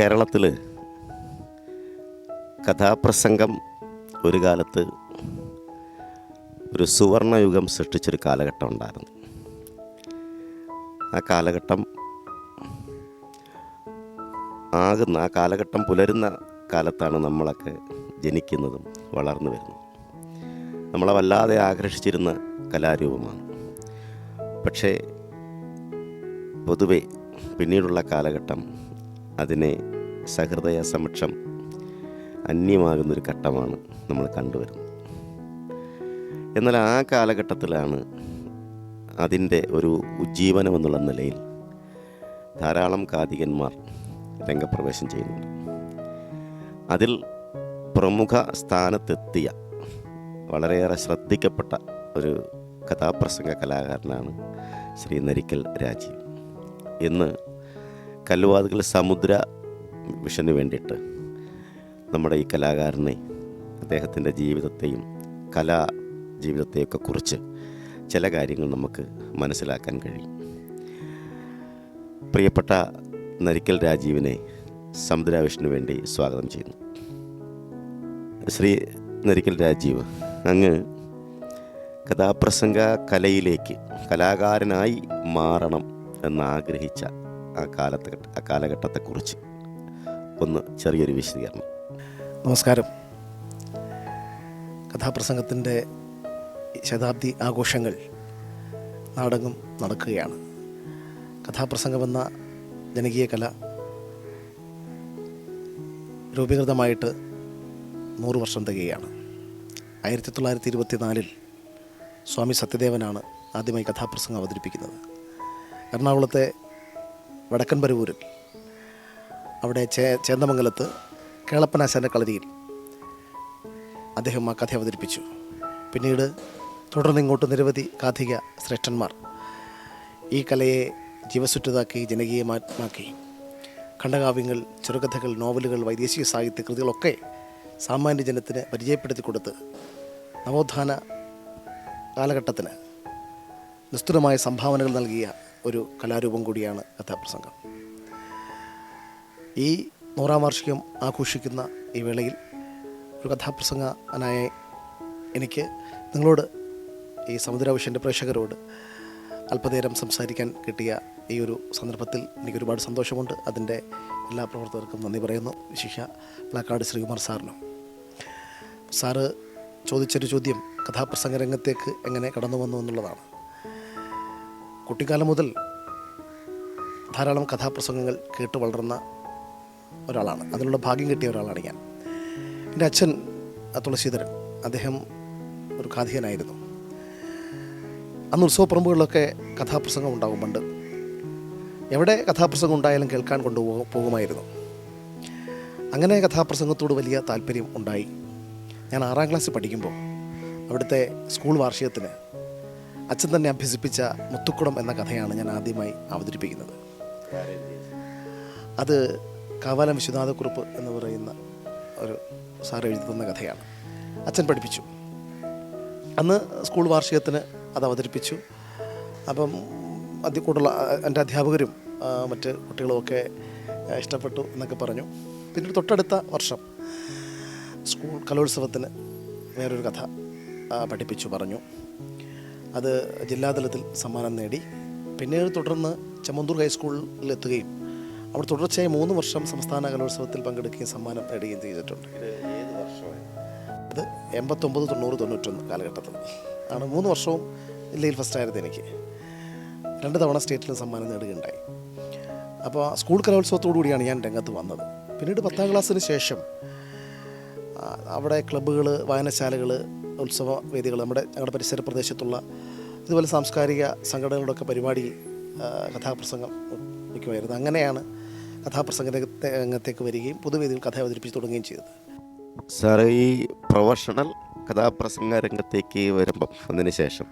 കേരളത്തിൽ കഥാപ്രസംഗം ഒരു കാലത്ത് ഒരു സുവർണയുഗം സൃഷ്ടിച്ചൊരു കാലഘട്ടം ഉണ്ടായിരുന്നു. ആ കാലഘട്ടം ആകുന്ന ആ കാലഘട്ടം പുലരുന്ന കാലത്താണ് നമ്മളൊക്കെ ജനിക്കുന്നതും വളർന്നു വരുന്നതും. നമ്മളെ വല്ലാതെ ആകർഷിച്ചിരുന്ന കലാരൂപമാണ്. പക്ഷേ പൊതുവെ പിന്നീടുള്ള കാലഘട്ടം അതിനെ സഹൃദയ സമക്ഷം അന്യമാകുന്നൊരു ഘട്ടമാണ് നമ്മൾ കണ്ടുവരുന്നത്. എന്നാൽ ആ കാലഘട്ടത്തിലാണ് അതിന്റെ ഒരു ഉജ്ജീവനം എന്നുള്ള നിലയിൽ ധാരാളം കാതികന്മാർ രംഗപ്രവേശം ചെയ്യുന്നുണ്ട്. അതിൽ പ്രമുഖ സ്ഥാനത്തെത്തിയ വളരെയേറെ ശ്രദ്ധിക്കപ്പെട്ട ഒരു കഥാപ്രസംഗ കലാകാരനാണ് ശ്രീ നരിക്കൽ രാജീവ്. ഇന്ന് കല്ലുവാതുകൾ സമുദ്ര വിഷന് വേണ്ടിയിട്ട് നമ്മുടെ ഈ കലാകാരനെ അദ്ദേഹത്തിന്റെ ജീവിതത്തെയും കലാ ജീവിതത്തെയൊക്കെ കുറിച്ച് ചില കാര്യങ്ങൾ നമുക്ക് മനസ്സിലാക്കാൻ കഴിയും. പ്രിയപ്പെട്ട നരിക്കൽ രാജീവിനെ സമുദ്രാവിഷ്ണു വേണ്ടി സ്വാഗതം ചെയ്യുന്നു. ശ്രീ നരിക്കൽ രാജീവ് അങ്ങ് കഥാപ്രസംഗ കലയിലേക്ക് കലാകാരനായി മാറണം എന്നാഗ്രഹിച്ച ആ കാലത്ത് ആ കാലഘട്ടത്തെക്കുറിച്ച് ഒന്ന് ചെറിയൊരു വിശദീകരണം. നമസ്കാരം. കഥാപ്രസംഗത്തിന്റെ ശതാബ്ദി ആഘോഷങ്ങൾ നാടകം നടക്കുകയാണ്. കഥാപ്രസംഗമെന്ന ജനകീയ കല രൂപീകൃതമായിട്ട് നൂറ് വർഷം തികയാണ്. ആയിരത്തി തൊള്ളായിരത്തി ഇരുപത്തി നാലിൽ സ്വാമി സത്യദേവനാണ് ആദ്യമായി കഥാപ്രസംഗം അവതരിപ്പിക്കുന്നത്. എറണാകുളത്തെ വടക്കൻ പരവൂരിൽ അവിടെ ചേ ചേന്ദമംഗലത്ത് കേളപ്പനാശാന്റെ കളരിയിൽ അദ്ദേഹം ആ കഥ അവതരിപ്പിച്ചു. പിന്നീട് തുടർന്ന് ഇങ്ങോട്ട് നിരവധി കാഥിക ശ്രേഷ്ഠന്മാർ ഈ കലയെ ജീവസുറ്റതാക്കി ജനകീയമാക്കി ഖണ്ഡകാവ്യങ്ങൾ ചെറുകഥകൾ നോവലുകൾ വൈദേശിക സാഹിത്യ കൃതികളൊക്കെ സാമാന്യ ജനത്തിന് പരിചയപ്പെടുത്തി കൊടുത്ത് നവോത്ഥാന കാലഘട്ടത്തിന് നിസ്തുലമായ സംഭാവനകൾ നൽകിയ ഒരു കലാരൂപം കൂടിയാണ് കഥാപ്രസംഗം. ഈ നൂറാം വാർഷികം ആഘോഷിക്കുന്ന ഈ വേളയിൽ ഒരു കഥാപ്രസംഗനായ എനിക്ക് നിങ്ങളോട് ഈ സമുദ്രാവശ്യന്റെ പ്രേക്ഷകരോട് അല്പനേരം സംസാരിക്കാൻ കിട്ടിയ ഈ ഒരു സന്ദർഭത്തിൽ എനിക്ക് ഒരുപാട് സന്തോഷമുണ്ട്. അതിന്റെ എല്ലാ പ്രവർത്തകർക്കും നന്ദി പറയുന്നു. വിശിഷ പ്ലാക്കാട് ശ്രീകുമാർ സാറിനും. സാറ് ചോദിച്ചൊരു ചോദ്യം കഥാപ്രസംഗ രംഗത്തേക്ക് എങ്ങനെ കടന്നു വന്നു എന്നുള്ളതാണ്. കുട്ടിക്കാലം മുതൽ ധാരാളം കഥാപ്രസംഗങ്ങൾ കേട്ട് വളർന്ന ഒരാളാണ്. അതിനുള്ള ഭാഗ്യം കിട്ടിയ ഒരാളാണ് ഞാൻ. എന്റെ അച്ഛൻ തുളസീധരൻ. അദ്ദേഹം ഒരു കാഥികനായിരുന്നു അന്ന് ഉത്സവപ്പറമ്പുകളിലൊക്കെ കഥാപ്രസംഗം ഉണ്ടാകും പണ്ട് എവിടെ കഥാപ്രസംഗം ഉണ്ടായാലും കേൾക്കാൻ കൊണ്ടുപോകും പോകുമായിരുന്നു. അങ്ങനെ കഥാപ്രസംഗത്തോട് വലിയ താല്പര്യം ഉണ്ടായി. ഞാൻ ആറാം ക്ലാസ്സിൽ പഠിക്കുമ്പോൾ അവിടുത്തെ സ്കൂൾ വാർഷികത്തിന് അച്ഛൻ തന്നെ അഭ്യസിപ്പിച്ച മുത്തുക്കുടം എന്ന കഥയാണ് ഞാൻ ആദ്യമായി അവതരിപ്പിക്കുന്നത്. അത് കാവാലം വിശ്വനാഥക്കുറുപ്പ് എന്ന് പറയുന്ന ഒരു സാർ എഴുതി തന്ന കഥയാണ്. അച്ഛൻ പഠിപ്പിച്ചു. അന്ന് സ്കൂൾ വാർഷികത്തിന് അത് അവതരിപ്പിച്ചു. അപ്പം അതി കൂടുതൽ എന്റെ അധ്യാപകരും മറ്റ് കുട്ടികളുമൊക്കെ ഇഷ്ടപ്പെട്ടു എന്നൊക്കെ പറഞ്ഞു. പിന്നീട് തൊട്ടടുത്ത വർഷം സ്കൂൾ കലോത്സവത്തിന് വേറൊരു കഥ പഠിപ്പിച്ചു പറഞ്ഞു. അത് ജില്ലാതലത്തിൽ സമ്മാനം നേടി. പിന്നീട് തുടർന്ന് ചെമ്മന്തൂർ ഹൈസ്കൂളിൽ എത്തുകയും അവിടെ തുടർച്ചയായി മൂന്ന് വർഷം സംസ്ഥാന കലോത്സവത്തിൽ പങ്കെടുക്കുകയും സമ്മാനം നേടുകയും ചെയ്തിട്ടുണ്ട്. അത് എൺപത്തൊമ്പത് തൊണ്ണൂറ് തൊണ്ണൂറ്റൊന്ന് കാലഘട്ടത്തിൽ. ആണ് മൂന്ന് വർഷവും ജില്ലയിൽ ഫസ്റ്റായിരുന്നു എനിക്ക്. രണ്ട് തവണ സ്റ്റേറ്റിലും സമ്മാനം നേടുകയുണ്ടായി. അപ്പോൾ സ്കൂൾ കലോത്സവത്തോടു കൂടിയാണ് ഞാൻ രംഗത്ത് വന്നത്. പിന്നീട് പത്താം ക്ലാസ്സിന് ശേഷം അവിടെ ക്ലബ്ബുകൾ വായനശാലകൾ ഉത്സവ വേദികൾ നമ്മുടെ ഞങ്ങളുടെ പരിസര പ്രദേശത്തുള്ള ഇതുപോലെ സാംസ്കാരിക സംഘടനകളുടെയൊക്കെ പരിപാടി കഥാപ്രസംഗം വയ്ക്കുമായിരുന്നു അങ്ങനെയാണ് കഥാപ്രസംഗ രംഗത്തെ രംഗത്തേക്ക് വരികയും പൊതുവേദിയിൽ കഥ അവതരിപ്പിച്ച് തുടങ്ങുകയും ചെയ്തത്. സാറ് ഈ പ്രൊഫഷണൽ കഥാപ്രസംഗ രംഗത്തേക്ക് വരുമ്പം അതിന് ശേഷം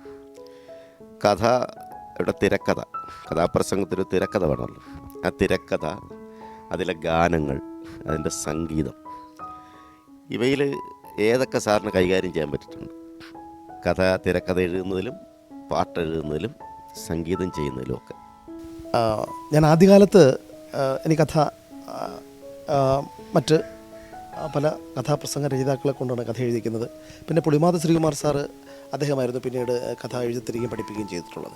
കഥയുടെ തിരക്കഥ കഥാപ്രസംഗത്തിന് തിരക്കഥ വേണമല്ലോ. ആ തിരക്കഥ അതിലെ ഗാനങ്ങൾ അതിന്റെ സംഗീതം ഇവയിൽ ഏതൊക്കെ സാറിന് കൈകാര്യം ചെയ്യാൻ പറ്റിയിട്ടുണ്ട്? കഥ തിരക്കഥ എഴുതുന്നതിലും പാട്ട് എഴുതുന്നതിലും സംഗീതം ചെയ്യുന്നതിലും ഒക്കെ. ഞാൻ ആദ്യകാലത്ത് എനിക്ക് കഥ മറ്റ് പല കഥാപ്രസംഗ രചയിതാക്കളെ കൊണ്ടാണ് കഥ എഴുതിക്കുന്നത് പിന്നെ പുളിമാത ശ്രീകുമാർ സാറ് അദ്ദേഹമായിരുന്നു പിന്നീട് കഥ എഴുതിത്തരികയും പഠിപ്പിക്കുകയും ചെയ്തിട്ടുള്ളത്.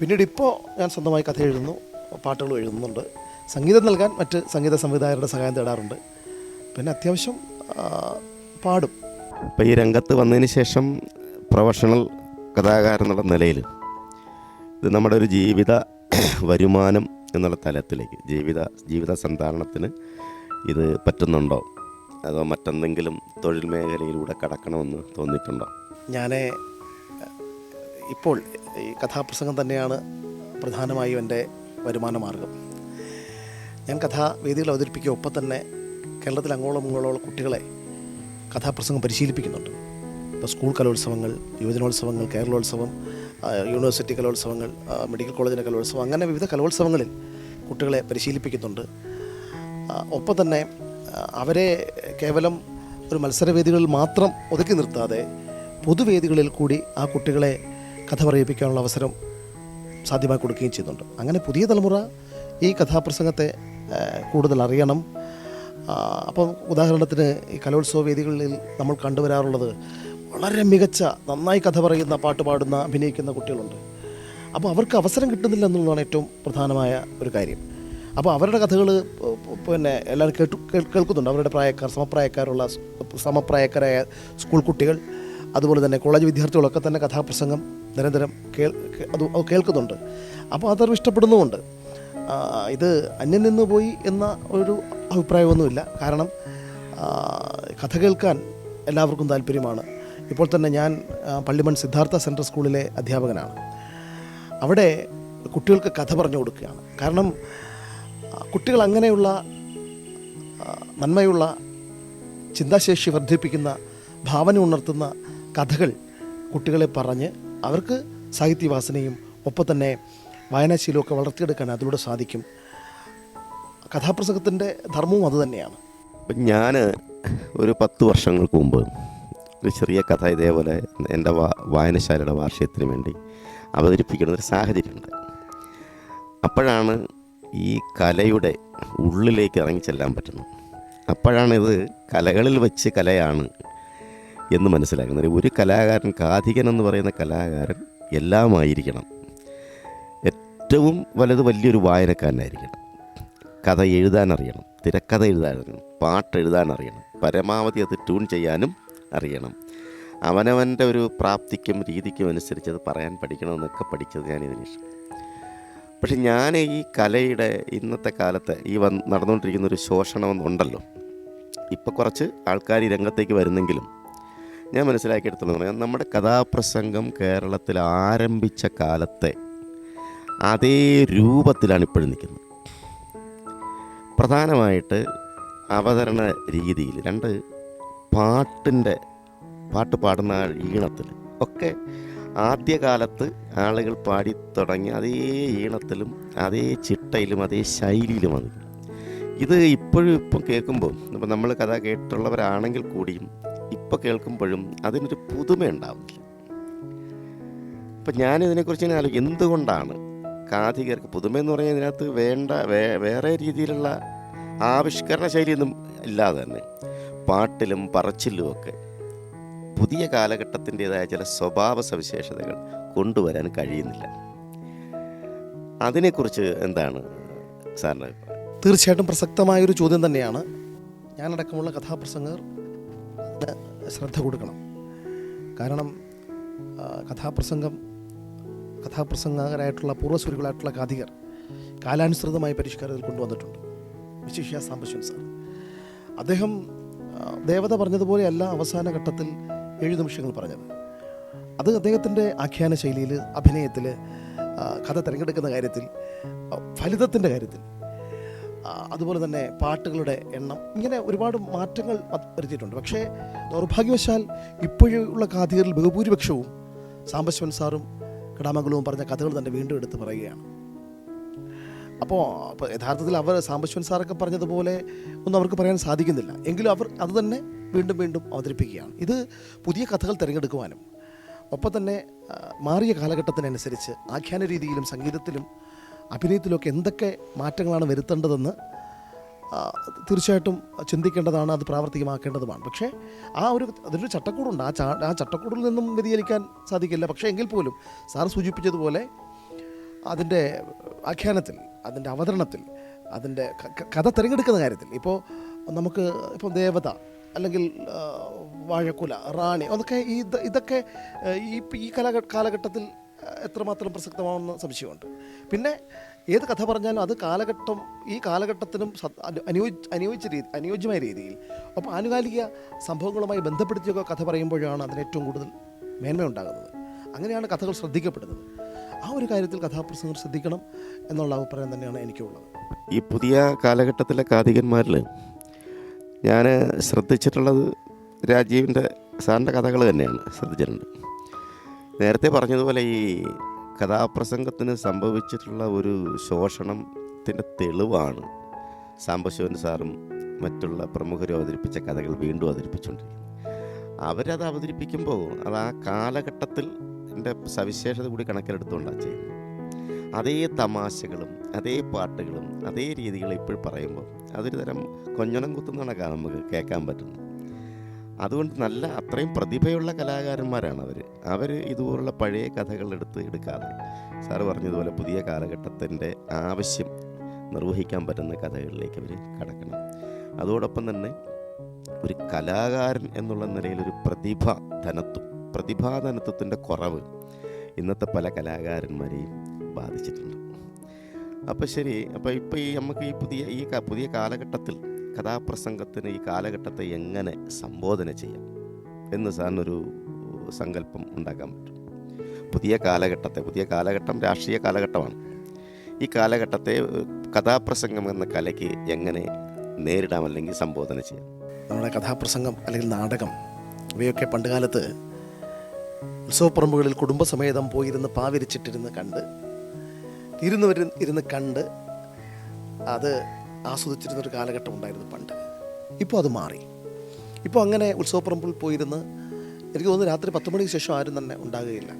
പിന്നീട് ഇപ്പോൾ ഞാൻ സ്വന്തമായി കഥ എഴുതുന്നു പാട്ടുകളും എഴുതുന്നുണ്ട്. സംഗീതം നൽകാൻ മറ്റ് സംഗീത സംവിധായകരുടെ സഹായം തേടാറുണ്ട്. പിന്നെ അത്യാവശ്യം പാടും. ഇപ്പോൾ ഈ രംഗത്ത് വന്നതിന് ശേഷം പ്രൊഫഷണൽ കഥാകാരൻ എന്നുള്ള നിലയിൽ ഇത് നമ്മുടെ ഒരു ജീവിത വരുമാനം എന്നുള്ള തലത്തിലേക്ക് ജീവിത ജീവിത സന്ധാരണത്തിന് ഇത് പറ്റുന്നുണ്ടോ? അതോ മറ്റെന്തെങ്കിലും തൊഴിൽ മേഖലയിലൂടെ കടക്കണമെന്ന് തോന്നിയിട്ടുണ്ടോ? ഞാൻ ഇപ്പോൾ ഈ കഥാപ്രസംഗം തന്നെയാണ് പ്രധാനമായും എന്റെ വരുമാന മാർഗം. ഞാൻ കഥാവേദികൾ അവതരിപ്പിക്കുക ഒപ്പം തന്നെ കേരളത്തിൽ അങ്ങോളം ഇങ്ങോളം കുട്ടികളെ കഥാപ്രസംഗം പരിശീലിപ്പിക്കുന്നുണ്ട്. ഇപ്പോൾ സ്കൂൾ കലോത്സവങ്ങൾ യുവജനോത്സവങ്ങൾ കേരളോത്സവം യൂണിവേഴ്സിറ്റി കലോത്സവങ്ങൾ മെഡിക്കൽ കോളേജിന്റെ കലോത്സവം അങ്ങനെ വിവിധ കലോത്സവങ്ങളിൽ കുട്ടികളെ പരിശീലിപ്പിക്കുന്നുണ്ട്. ഒപ്പം തന്നെ അവരെ കേവലം ഒരു മത്സരവേദികളിൽ മാത്രം ഒതുക്കി നിർത്താതെ പൊതുവേദികളിൽ കൂടി ആ കുട്ടികളെ കഥ പറയിപ്പിക്കാനുള്ള അവസരം സാധ്യമായി കൊടുക്കുകയും ചെയ്യുന്നുണ്ട്. അങ്ങനെ പുതിയ തലമുറ ഈ കഥാപ്രസംഗത്തെ കൂടുതൽ അറിയണം. അപ്പം ഉദാഹരണത്തിന് ഈ കലോത്സവ വേദികളിൽ നമ്മൾ കണ്ടുവരാറുള്ളത് വളരെ മികച്ച നന്നായി കഥ പറയുന്ന പാട്ട് പാടുന്ന അഭിനയിക്കുന്ന കുട്ടികളുണ്ട്. അപ്പോൾ അവർക്ക് അവസരം കിട്ടുന്നില്ല എന്നുള്ളതാണ് ഏറ്റവും പ്രധാനമായ ഒരു കാര്യം. അപ്പോൾ അവരുടെ കഥകൾ പിന്നെ എല്ലാവരും കേട്ടു കേൾ- കേൾക്കുന്നുണ്ട്. അവരുടെ പ്രായക്കാർ സമപ്രായക്കാരുള്ള സമപ്രായക്കാരായ സ്കൂൾ കുട്ടികൾ അതുപോലെ തന്നെ കോളേജ് വിദ്യാർത്ഥികളൊക്കെ തന്നെ കഥാപ്രസംഗം നിരന്തരം കേൾ അത് കേൾക്കുന്നുണ്ട്. അപ്പോൾ അതവർ ഇഷ്ടപ്പെടുന്നുമുണ്ട്. ഇത് അന്യം നിന്ന് പോയി എന്ന ഒരു അഭിപ്രായമൊന്നുമില്ല. കാരണം കഥ കേൾക്കാൻ എല്ലാവർക്കും താല്പര്യമാണ്. ഇപ്പോൾ തന്നെ ഞാൻ പള്ളിമൺ സിദ്ധാർത്ഥ സെൻട്രൽ സ്കൂളിലെ അധ്യാപകനാണ്. അവിടെ കുട്ടികൾക്ക് കഥ പറഞ്ഞു കൊടുക്കുകയാണ്. കാരണം കുട്ടികൾ അങ്ങനെയുള്ള നന്മയുള്ള ചിന്താശേഷി വർദ്ധിപ്പിക്കുന്ന ഭാവന ഉണർത്തുന്ന കഥകൾ കുട്ടികളെ പറഞ്ഞ് അവർക്ക് സാഹിത്യവാസനയും ഒപ്പം തന്നെ വായനാശീലമൊക്കെ വളർത്തിയെടുക്കാൻ അതിലൂടെ സാധിക്കും. കഥാപ്രസംഗത്തിന്റെ ധർമ്മവും അതുതന്നെയാണ് തന്നെയാണ്. ഞാൻ ഒരു പത്ത് വർഷങ്ങൾക്ക് മുമ്പ് ഒരു ചെറിയ കഥ ഇതേപോലെ എന്റെ വായനശാലയുടെ വാർഷികത്തിന് വേണ്ടി അവതരിപ്പിക്കുന്ന ഒരു സാഹചര്യമുണ്ട്. അപ്പോഴാണ് ഈ കലയുടെ ഉള്ളിലേക്ക് ഇറങ്ങി ചെല്ലാൻ പറ്റുന്നത്. അപ്പോഴാണിത് കലകളിൽ വെച്ച് കലയാണ് എന്ന് മനസ്സിലാക്കുന്നത് ഒരു കലാകാരൻ കാഥികൻ എന്ന് പറയുന്ന കലാകാരൻ എല്ലാമായിരിക്കണം. ഏറ്റവും വലുത് വലിയൊരു വായനക്കാരനായിരിക്കണം. കഥ എഴുതാൻ അറിയണം തിരക്കഥ എഴുതാൻ അറിയണം പാട്ട് എഴുതാൻ അറിയണം പരമാവധി അത് ട്യൂൺ ചെയ്യാനും അറിയണം. അവനവന്റെ ഒരു പ്രാപ്തിക്കും രീതിക്കും അനുസരിച്ച് അത് പറയാൻ പഠിക്കണമെന്നൊക്കെ പഠിച്ചത് ഞാൻ ഇതിന് ശേഷം പക്ഷെ ഞാൻ ഈ കലയുടെ ഇന്നത്തെ കാലത്ത് ഈ വന്ന് നടന്നുകൊണ്ടിരിക്കുന്ന ഒരു ശോഷണമെന്നുണ്ടല്ലോ. ഇപ്പോൾ കുറച്ച് ആൾക്കാർ ഈ രംഗത്തേക്ക് വരുന്നെങ്കിലും ഞാൻ മനസ്സിലാക്കിയെടുത്തെന്ന് നമ്മുടെ കഥാപ്രസംഗം കേരളത്തിൽ ആരംഭിച്ച കാലത്തെ അതേ രൂപത്തിലാണ് ഇപ്പോഴും നിൽക്കുന്നത്. പ്രധാനമായിട്ട് അവതരണ രീതിയിൽ രണ്ട് പാട്ടിന്റെ പാട്ട് പാടുന്ന ഈണത്തിൽ. ഒക്കെ ആദ്യകാലത്ത് ആളുകൾ പാടി തുടങ്ങി അതേ ഈണത്തിലും അതേ ചിട്ടയിലും അതേ ശൈലിയിലും ശൈലിയിലുമാണ് ഇത് ഇപ്പോഴും ഇപ്പം കേൾക്കുമ്പോൾ ഇപ്പം നമ്മൾ കഥ കേട്ടുള്ളവരാണെങ്കിൽ കൂടിയും ഇപ്പോൾ കേൾക്കുമ്പോഴും അതിനൊരു പുതുമ ഉണ്ടാവില്ല ഇപ്പം ഞാനിതിനെക്കുറിച്ച് ഞാൻ എന്തുകൊണ്ടാണ് കാഥികർക്ക് പുതുമ എന്ന് പറഞ്ഞാൽ ഇതിനകത്ത് വേണ്ട വേറെ രീതിയിലുള്ള ആവിഷ്കരണ ശൈലിയൊന്നും ഇല്ലാതെ തന്നെ. പാട്ടിലും പറച്ചിലും ഒക്കെ പുതിയ കാലഘട്ടത്തിന്റെതായ ചില സ്വഭാവ സവിശേഷതകൾ കൊണ്ടുവരാൻ കഴിയുന്നില്ല. അതിനെക്കുറിച്ച് എന്താണ് സാറിന്? തീർച്ചയായിട്ടും പ്രസക്തമായൊരു ചോദ്യം തന്നെയാണ്. ഞാനടക്കമുള്ള കഥാപ്രസംഗർ ശ്രദ്ധ കൊടുക്കണം. കാരണം കഥാപ്രസംഗം കഥാപ്രസംഗകരായിട്ടുള്ള പൂർവസൂരികളായിട്ടുള്ള കാതികർ കാലാനുസൃതമായ പരിഷ്കാരത്തിൽ കൊണ്ടുവന്നിട്ടുണ്ട്. വിശിഷ്യ സാംബശ്വൻ സാർ. അദ്ദേഹം ദേവത പറഞ്ഞതുപോലെയല്ല അവസാന ഘട്ടത്തിൽ ഏഴ് നിമിഷങ്ങൾ പറഞ്ഞത് അത് അദ്ദേഹത്തിന്റെ ആഖ്യാന ശൈലിയിൽ അഭിനയത്തിൽ കഥ തിരഞ്ഞെടുക്കുന്ന കാര്യത്തിൽ ഫലിതത്തിന്റെ കാര്യത്തിൽ അതുപോലെ തന്നെ പാട്ടുകളുടെ എണ്ണം ഇങ്ങനെ ഒരുപാട് മാറ്റങ്ങൾ വരുത്തിയിട്ടുണ്ട്. പക്ഷേ ദൗർഭാഗ്യവശാൽ ഇപ്പോഴുള്ള കാതികരിൽ ബഹുഭൂരിപക്ഷവും സാംബശിവൻ സാറും കടാമംഗലവും പറഞ്ഞ കഥകൾ തന്നെ വീണ്ടും എടുത്ത് പറയുകയാണ്. അപ്പോൾ യഥാർത്ഥത്തിൽ അവർ സാംബശിവൻ സാറൊക്കെ പറഞ്ഞതുപോലെ ഒന്നും അവർക്ക് പറയാൻ സാധിക്കുന്നില്ല. എങ്കിലും അവർ അത് തന്നെ വീണ്ടും വീണ്ടും അവതരിപ്പിക്കുകയാണ്. ഇത് പുതിയ കഥകൾ തിരഞ്ഞെടുക്കുവാനും ഒപ്പം തന്നെ മാറിയ കാലഘട്ടത്തിനനുസരിച്ച് ആഖ്യാന രീതിയിലും സംഗീതത്തിലും അഭിനയത്തിലൊക്കെ എന്തൊക്കെ മാറ്റങ്ങളാണ് വരുത്തേണ്ടതെന്ന് തീർച്ചയായിട്ടും ചിന്തിക്കേണ്ടതാണ് അത് പ്രാവർത്തികമാക്കേണ്ടതുമാണ്. പക്ഷേ ആ ഒരു അതിനൊരു ചട്ടക്കൂടുണ്ട്. ആ ചാ ആ ചട്ടക്കൂടിൽ നിന്നും വ്യതിചലിക്കാൻ സാധിക്കില്ല. പക്ഷേ എങ്കിൽ പോലും സാർ സൂചിപ്പിച്ചതുപോലെ അതിന്റെ ആഖ്യാനത്തിൽ അതിന്റെ അവതരണത്തിൽ അതിന്റെ കഥ തിരഞ്ഞെടുക്കുന്ന കാര്യത്തിൽ. ഇപ്പോൾ നമുക്ക് ഇപ്പോൾ ദേവത അല്ലെങ്കിൽ വാഴക്കുല റാണി അതൊക്കെ ഈ ഇതൊക്കെ ഈ ഈ കാലഘ കാലഘട്ടത്തിൽ എത്രമാത്രം പ്രസക്തമാണെന്ന് സംശയമുണ്ട്. പിന്നെ ഏത് കഥ പറഞ്ഞാലും അത് കാലഘട്ടം ഈ കാലഘട്ടത്തിനും സ- അനു- അനുയോജിച്ച രീതി അനുയോജ്യമായ രീതിയിൽ. ഒപ്പം ആനുകാലിക സംഭവങ്ങളുമായി ബന്ധപ്പെടുത്തിയൊക്കെ കഥ പറയുമ്പോഴാണ് അതിന് ഏറ്റവും കൂടുതൽ മേന്മയുണ്ടാകുന്നത് അങ്ങനെയാണ് കഥകൾ ശ്രദ്ധിക്കപ്പെടുന്നത്. ആ ഒരു കാര്യത്തിൽ കഥാപ്രസംഗം ശ്രദ്ധിക്കണം എന്നുള്ള അഭിപ്രായം തന്നെയാണ് എനിക്കുള്ളത്. ഈ പുതിയ കാലഘട്ടത്തിലെ കാതികന്മാരിൽ ഞാൻ ശ്രദ്ധിച്ചിട്ടുള്ളത് രാജീവിന്റെ സാറിന്റെ കഥകൾ തന്നെയാണ് ശ്രദ്ധിച്ചിട്ടുണ്ട്. നേരത്തെ പറഞ്ഞതുപോലെ ഈ കഥാപ്രസംഗത്തിന് സംഭവിച്ചിട്ടുള്ള ഒരു ശോഷണത്തിന്റെ തെളിവാണ് സാംബശിവൻ സാറും മറ്റുള്ള പ്രമുഖരും അവതരിപ്പിച്ച കഥകൾ വീണ്ടും അവതരിപ്പിച്ചുകൊണ്ടിരിക്കുന്നത്. അവരത് അവതരിപ്പിക്കുമ്പോൾ അത് ആ കാലഘട്ടത്തിൽ എന്റെ സവിശേഷത കൂടി കണക്കിലെടുത്തുകൊണ്ടാണ് ചെയ്യുന്നത്. അതേ തമാശകളും അതേ പാട്ടുകളും അതേ രീതികളും ഇപ്പോൾ പറയുമ്പോൾ അതൊരു തരം കൊഞ്ഞണം കുത്തുന്നതാണ് നമുക്ക് കേൾക്കാൻ പറ്റുന്നത്. അതുകൊണ്ട് നല്ല അത്രയും പ്രതിഭയുള്ള കലാകാരന്മാരാണ് അവർ അവർ ഇതുപോലുള്ള പഴയ കഥകൾ എടുത്ത് എടുക്കാതെ സാറ് പറഞ്ഞതുപോലെ പുതിയ കാലഘട്ടത്തിന്റെ ആവശ്യം നിർവഹിക്കാൻ പറ്റുന്ന കഥകളിലേക്ക് അവർ കടക്കണം. അതോടൊപ്പം തന്നെ ഒരു കലാകാരൻ എന്നുള്ള നിലയിൽ ഒരു പ്രതിഭ ധനത്വം പ്രതിഭാധനത്വത്തിന്റെ കുറവ് ഇന്നത്തെ പല കലാകാരന്മാരെയും ബാധിച്ചിട്ടുണ്ട്. അപ്പോൾ ശരി അപ്പോൾ ഇപ്പോൾ ഈ നമുക്ക് ഈ പുതിയ ഈ പുതിയ കാലഘട്ടത്തിൽ കഥാപ്രസംഗത്തിന് ഈ കാലഘട്ടത്തെ എങ്ങനെ സംബോധന ചെയ്യാം എന്ന് സാറിനൊരു സങ്കല്പം ഉണ്ടാക്കാൻ പറ്റും. പുതിയ കാലഘട്ടത്തെ പുതിയ കാലഘട്ടം രാഷ്ട്രീയ കാലഘട്ടമാണ്. ഈ കാലഘട്ടത്തെ കഥാപ്രസംഗം എന്ന കലയ്ക്ക് എങ്ങനെ നേരിടാം അല്ലെങ്കിൽ സംബോധന ചെയ്യാം? നമ്മുടെ കഥാപ്രസംഗം അല്ലെങ്കിൽ നാടകം ഇവയൊക്കെ പണ്ടുകാലത്ത് ഉത്സവപ്പറമ്പുകളിൽ കുടുംബസമേതം പോയിരുന്ന് പാവിരിച്ചിട്ടിരുന്ന് കണ്ട് ഇരുന്നവർ ഇരുന്ന് കണ്ട് അത് ആസ്വദിച്ചിരുന്നൊരു കാലഘട്ടം ഉണ്ടായിരുന്നു പണ്ട്. ഇപ്പോൾ അത് മാറി. ഇപ്പോൾ അങ്ങനെ ഉത്സവപ്പറമ്പിൽ പോയിരുന്ന് എനിക്ക് തോന്നുന്നു രാത്രി പത്ത് മണിക്ക് ശേഷം ആരും തന്നെ ഉണ്ടാകുകയില്ല.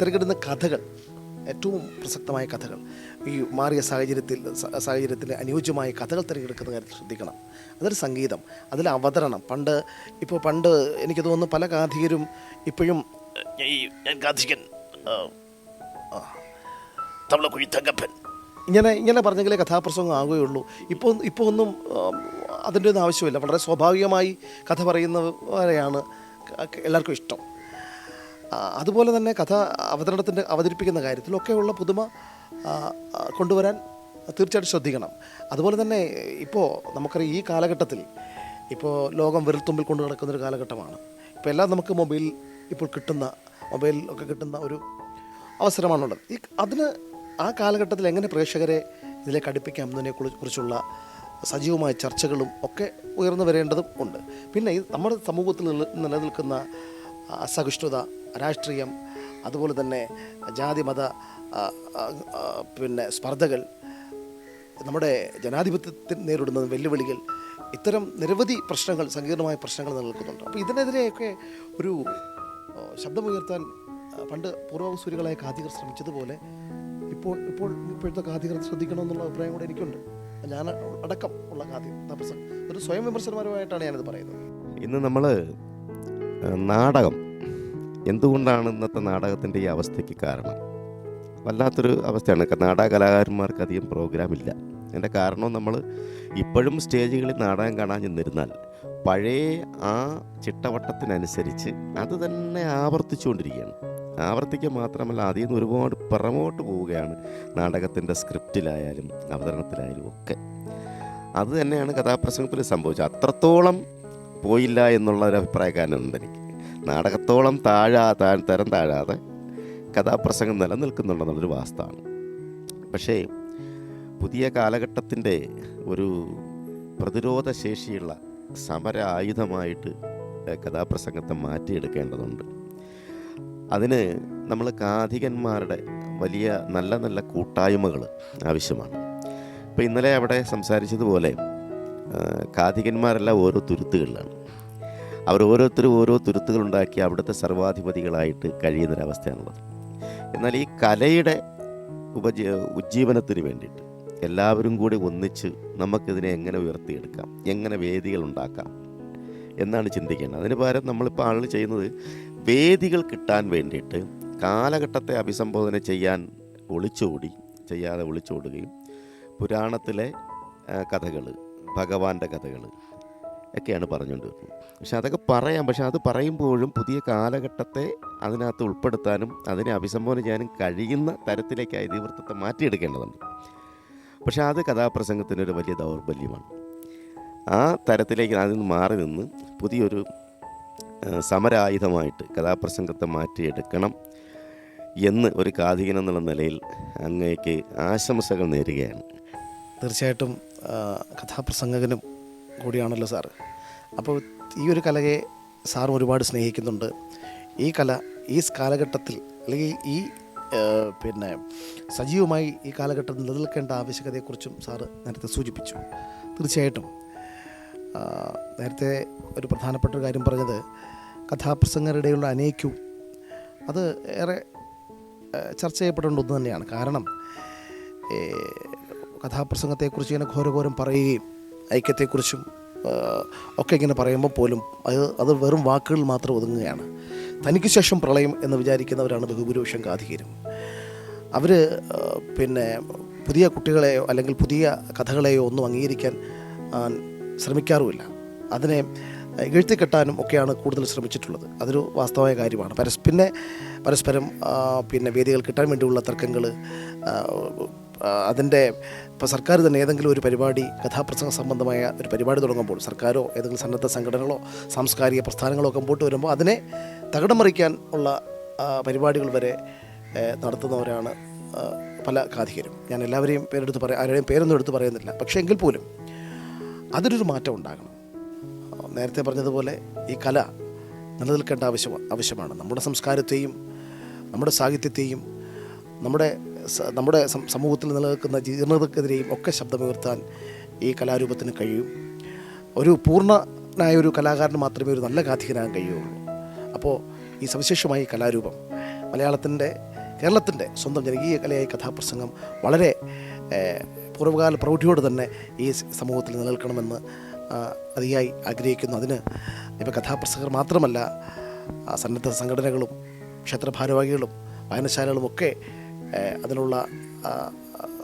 തിരക്കിടുന്ന കഥകൾ ഏറ്റവും പ്രസക്തമായ കഥകൾ ഈ മാറിയ സാഹചര്യത്തിൽ സാഹചര്യത്തിൽ അനുയോജ്യമായ കഥകൾ തിരഞ്ഞെടുക്കുന്ന കാര്യത്തിൽ ശ്രദ്ധിക്കണം. അതൊരു സംഗീതം അതിൽ അവതരണം. പണ്ട് ഇപ്പോൾ പണ്ട് എനിക്ക് തോന്നുന്നു പല ഗാന്ധികരും ഇപ്പോഴും ഈ ഞാൻ ഗാന്ധികൻ ആ, കുഴിത്തങ്കപ്പൻ ഇങ്ങനെ ഇങ്ങനെ പറഞ്ഞെങ്കിലേ കഥാപ്രസംഗം ആകുകയുള്ളൂ. ഇപ്പോൾ ഇപ്പോൾ ഒന്നും അതിന്റെ ഒന്നും ആവശ്യമില്ല. വളരെ സ്വാഭാവികമായി കഥ പറയുന്നവരെയാണ് എല്ലാവർക്കും ഇഷ്ടം. അതുപോലെ തന്നെ കഥ അവതരണത്തിന്റെ അവതരിപ്പിക്കുന്ന കാര്യത്തിലൊക്കെയുള്ള പുതുമ കൊണ്ടുവരാൻ തീർച്ചയായിട്ടും ശ്രദ്ധിക്കണം. അതുപോലെ തന്നെ ഇപ്പോൾ നമുക്കറിയാം ഈ കാലഘട്ടത്തിൽ ഇപ്പോൾ ലോകം വിരൽത്തുമ്പിൽ കൊണ്ടു നടക്കുന്നൊരു കാലഘട്ടമാണ്. ഇപ്പോൾ എല്ലാം നമുക്ക് മൊബൈൽ ഇപ്പോൾ കിട്ടുന്ന മൊബൈലൊക്കെ കിട്ടുന്ന ഒരു അവസരമാണുള്ളത്. ഈ അതിന് ആ കാലഘട്ടത്തിൽ എങ്ങനെ പ്രേക്ഷകരെ ഇതിലേക്ക് അടുപ്പിക്കാം എന്നതിനെ കുറി- കുറിച്ചുള്ള സജീവമായ ചർച്ചകളും ഒക്കെ ഉയർന്നു വരേണ്ടതും ഉണ്ട്. പിന്നെ ഈ നമ്മുടെ സമൂഹത്തിൽ നിലനിൽക്കുന്ന അസഹിഷ്ണുത രാഷ്ട്രീയം അതുപോലെ തന്നെ ജാതി മത പിന്നെ സ്പർദ്ധകൾ നമ്മുടെ ജനാധിപത്യത്തിന് നേരിടുന്ന വെല്ലുവിളികൾ ഇത്തരം നിരവധി പ്രശ്നങ്ങൾ സങ്കീർണമായ പ്രശ്നങ്ങൾ നിലനിൽക്കുന്നുണ്ട്. അപ്പോൾ ഇതിനെതിരെയൊക്കെ ഒരു ശബ്ദമുയർത്താൻ പണ്ട് പൂർവസൂരികളായ കാതികർ ശ്രമിച്ചതുപോലെ ഇപ്പോൾ ഇപ്പോൾ ഇപ്പോഴത്തെ കാതികർ ശ്രദ്ധിക്കണമെന്നുള്ള അഭിപ്രായം കൂടെ എനിക്കുണ്ട്. ഞാൻ അടക്കം ഉള്ള കാതി തപസം ഒരു സ്വയം വിമർശനപരമായിട്ടാണ് ഞാനിത് പറയുന്നത്. ഇന്ന് നമ്മൾ നാടകം. എന്തുകൊണ്ടാണ് ഇന്നത്തെ നാടകത്തിന്റെ ഈ അവസ്ഥയ്ക്ക് കാരണം? വല്ലാത്തൊരു അവസ്ഥയാണ്. നാടക കലാകാരന്മാർക്ക് അധികം പ്രോഗ്രാം ഇല്ല. അതിന്റെ കാരണം നമ്മൾ ഇപ്പോഴും സ്റ്റേജുകളിൽ നാടകം കാണാൻ ചെന്നിരുന്നാൽ പഴയ ആ ചിട്ടവട്ടത്തിനനുസരിച്ച് അത് തന്നെ ആവർത്തിച്ചുകൊണ്ടിരിക്കുകയാണ്. ആവർത്തിക്കുക മാത്രമല്ല അതിൽ നിന്ന് ഒരുപാട് പിറമോട്ട് പോവുകയാണ് നാടകത്തിന്റെ സ്ക്രിപ്റ്റിലായാലും അവതരണത്തിലായാലും ഒക്കെ. അത് തന്നെയാണ് കഥാപ്രസംഗത്തിൽ സംഭവിച്ചത്. അത്രത്തോളം പോയില്ല എന്നുള്ള ഒരു അഭിപ്രായക്കാരനുണ്ട് എനിക്ക്. നാടകത്തോളം താഴാ താൻ തരം താഴാതെ കഥാപ്രസംഗം നിലനിൽക്കുന്നുണ്ടെന്നുള്ളൊരു വാസ്തവാണ് പക്ഷേ പുതിയ കാലഘട്ടത്തിന്റെ ഒരു പ്രതിരോധ ശേഷിയുള്ള സമര ആയുധമായിട്ട് കഥാപ്രസംഗത്തെ മാറ്റിയെടുക്കേണ്ടതുണ്ട്. അതിന് നമ്മൾ കാഥികന്മാരുടെ വലിയ നല്ല നല്ല കൂട്ടായ്മകൾ ആവശ്യമാണ്. ഇപ്പോൾ ഇന്നലെ അവിടെ സംസാരിച്ചതുപോലെ കാഥികന്മാരെല്ലാം ഓരോ തുരുത്തുകളിലാണ്. അവർ ഓരോരുത്തരും ഓരോ തുരുത്തുകളുണ്ടാക്കി അവിടുത്തെ സർവാധിപതികളായിട്ട് കഴിയുന്നൊരവസ്ഥയാണുള്ളത്. എന്നാൽ ഈ കലയുടെ ഉപജീ ഉജ്ജീവനത്തിന് വേണ്ടിയിട്ട് എല്ലാവരും കൂടി ഒന്നിച്ച് നമുക്കിതിനെ എങ്ങനെ ഉയർത്തിയെടുക്കാം എങ്ങനെ വേദികൾ ഉണ്ടാക്കാം എന്നാണ് ചിന്തിക്കേണ്ടത്. അതിന് പകരം നമ്മളിപ്പോൾ ആളുകൾ ചെയ്യുന്നത് വേദികൾ കിട്ടാൻ വേണ്ടിയിട്ട് കാലഘട്ടത്തെ അഭിസംബോധന ചെയ്യാൻ ഒളിച്ചോടി ചെയ്യാതെ ഒളിച്ചോടുകയും പുരാണത്തിലെ കഥകൾ ഭഗവാന്റെ കഥകൾ ഒക്കെയാണ് പറഞ്ഞുകൊണ്ട് വരുന്നത് പക്ഷെ അതൊക്കെ പറയാം. പക്ഷെ അത് പറയുമ്പോഴും പുതിയ കാലഘട്ടത്തെ അതിനകത്ത് ഉൾപ്പെടുത്താനും അതിനെ അഭിസംബോധന ചെയ്യാനും കഴിയുന്ന തരത്തിലേക്ക് ഇതിവൃത്തത്തെ മാറ്റിയെടുക്കേണ്ടതുണ്ട്. പക്ഷെ അത് കഥാപ്രസംഗത്തിനൊരു വലിയ ദൗർബല്യമാണ്. ആ തരത്തിലേക്ക് അതിൽ നിന്ന് മാറി നിന്ന് പുതിയൊരു സമരായുധമായിട്ട് കഥാപ്രസംഗത്തെ മാറ്റിയെടുക്കണം എന്ന് ഒരു കാതികൻ എന്നുള്ള നിലയിൽ അങ്ങേക്ക് ആശംസകൾ നേരുകയാണ്. തീർച്ചയായിട്ടും കഥാപ്രസംഗകനും കൂടിയാണല്ലോ സാർ. അപ്പോൾ ഈ ഒരു കലയെ സാർ ഒരുപാട് സ്നേഹിക്കുന്നുണ്ട്. ഈ കല ഈ കാലഘട്ടത്തിൽ അല്ലെങ്കിൽ ഈ പിന്നെ സജീവമായി ഈ കാലഘട്ടത്തിൽ നിലനിൽക്കേണ്ട ആവശ്യകതയെക്കുറിച്ചും സാറ് നേരത്തെ സൂചിപ്പിച്ചു. തീർച്ചയായിട്ടും നേരത്തെ ഒരു പ്രധാനപ്പെട്ട ഒരു കാര്യം പറഞ്ഞത് കഥാപ്രസംഗരുടെയുള്ള അനേക്യവും അത് ഏറെ ചർച്ച ചെയ്യപ്പെടേണ്ട ഒന്ന് തന്നെയാണ്. കാരണം കഥാപ്രസംഗത്തെക്കുറിച്ച് ഇങ്ങനെ ഘോരഘോരം പറയുകയും ഐക്യത്തെക്കുറിച്ചും ഒക്കെ ഇങ്ങനെ പറയുമ്പോൾ പോലും അത് അത് വെറും വാക്കുകൾ മാത്രം ഒതുങ്ങുകയാണ്. തനിക്ക് ശേഷം പ്രളയം എന്ന് വിചാരിക്കുന്നവരാണ് ബഹുഭൂരിപക്ഷം കാതികരും അവർ പിന്നെ പുതിയ കുട്ടികളെയോ അല്ലെങ്കിൽ പുതിയ കഥകളെയോ ഒന്നും അംഗീകരിക്കാൻ ശ്രമിക്കാറുമില്ല. അതിനെ എഴുത്തിക്കെട്ടാനും ഒക്കെയാണ് കൂടുതൽ ശ്രമിച്ചിട്ടുള്ളത്. അതൊരു വാസ്തവമായ കാര്യമാണ്. പരസ് പിന്നെ പരസ്പരം പിന്നെ വേദികൾ കിട്ടാൻ വേണ്ടിയുള്ള തർക്കങ്ങൾ അതിന്റെ ഇപ്പോൾ സർക്കാർ തന്നെ ഏതെങ്കിലും ഒരു പരിപാടി കഥാപ്രസംഗ സംബന്ധമായ ഒരു പരിപാടി തുടങ്ങുമ്പോൾ സർക്കാരോ ഏതെങ്കിലും സന്നദ്ധ സംഘടനകളോ സാംസ്കാരിക പ്രസ്ഥാനങ്ങളോ ഒക്കെ മുമ്പോട്ട് വരുമ്പോൾ അതിനെ തകിടം മറിക്കാൻ ഉള്ള പരിപാടികൾ വരെ നടത്തുന്നവരാണ് പല കാധികരും ഞാൻ എല്ലാവരെയും പേരെടുത്ത് പറയാം ആരുടെയും പേരൊന്നും എടുത്ത് പറയുന്നില്ല. പക്ഷേ എങ്കിൽ പോലും അതിനൊരു മാറ്റം ഉണ്ടാകണം. നേരത്തെ പറഞ്ഞതുപോലെ ഈ കല നിലനിൽക്കേണ്ട ആവശ്യം ആവശ്യമാണ്. നമ്മുടെ സംസ്കാരത്തെയും നമ്മുടെ സാഹിത്യത്തെയും നമ്മുടെ നമ്മുടെ സമൂഹത്തിൽ നിലനിൽക്കുന്ന ജീർണതക്കെതിരെയും ഒക്കെ ശബ്ദമുയർത്താൻ ഈ കലാരൂപത്തിന് കഴിയും. ഒരു പൂർണനായ ഒരു കലാകാരന് മാത്രമേ ഒരു നല്ല ഗാഥികനാകാൻ കഴിയുള്ളൂ. അപ്പോൾ ഈ സവിശേഷമായ കലാരൂപം മലയാളത്തിന്റെ കേരളത്തിന്റെ സ്വന്തം ജനകീയ കലയായ കഥാപ്രസംഗം വളരെ പൂർവകാല പ്രൗഢിയോട് തന്നെ ഈ സമൂഹത്തിൽ നിലനിൽക്കണമെന്ന് അതിയായി ആഗ്രഹിക്കുന്നു. അതിന് ഇപ്പോൾ കഥാപ്രസംഗർ മാത്രമല്ല സന്നദ്ധ സംഘടനകളും ക്ഷേത്ര ഭാരവാഹികളും വായനശാലകളും ഒക്കെ അതിനുള്ള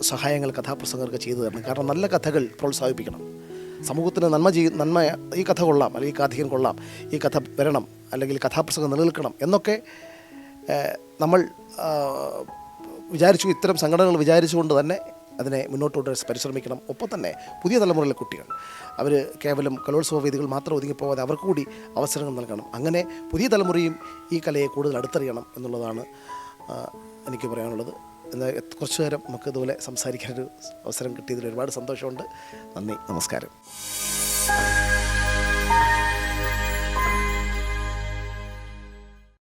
സഹായങ്ങൾ കഥാപ്രസംഗർക്ക് ചെയ്തു തരണം. കാരണം നല്ല കഥകൾ പ്രോത്സാഹിപ്പിക്കണം. സമൂഹത്തിന് നന്മ ചെയ്യ നന്മ ഈ കഥ കൊള്ളാം അല്ലെങ്കിൽ കാഥികൻ കൊള്ളാം ഈ കഥ വരണം അല്ലെങ്കിൽ കഥാപ്രസംഗം നിലനിൽക്കണം എന്നൊക്കെ നമ്മൾ വിചാരിച്ചു ഇത്തരം സംഘടനകൾ വിചാരിച്ചുകൊണ്ട് തന്നെ അതിനെ മുന്നോട്ട് കൊണ്ടുവരാൻ പരിശ്രമിക്കണം. ഒപ്പം തന്നെ പുതിയ തലമുറയിലെ കുട്ടികൾ. അവർ കേവലം കലോത്സവ വേദികൾ മാത്രം ഒതുങ്ങിപ്പോവാതെ അവർക്ക് കൂടി അവസരങ്ങൾ നൽകണം. അങ്ങനെ പുതിയ തലമുറയും ഈ കലയെ കൂടുതൽ അടുത്തറിയണം എന്നുള്ളതാണ് എനിക്ക് പറയാനുള്ളത്. എന്നാൽ കുറച്ചു നേരം നമുക്ക് ഇതുപോലെ സംസാരിക്കാനൊരു അവസരം കിട്ടിയതിൽ ഒരുപാട് സന്തോഷമുണ്ട്. നന്ദി നമസ്കാരം.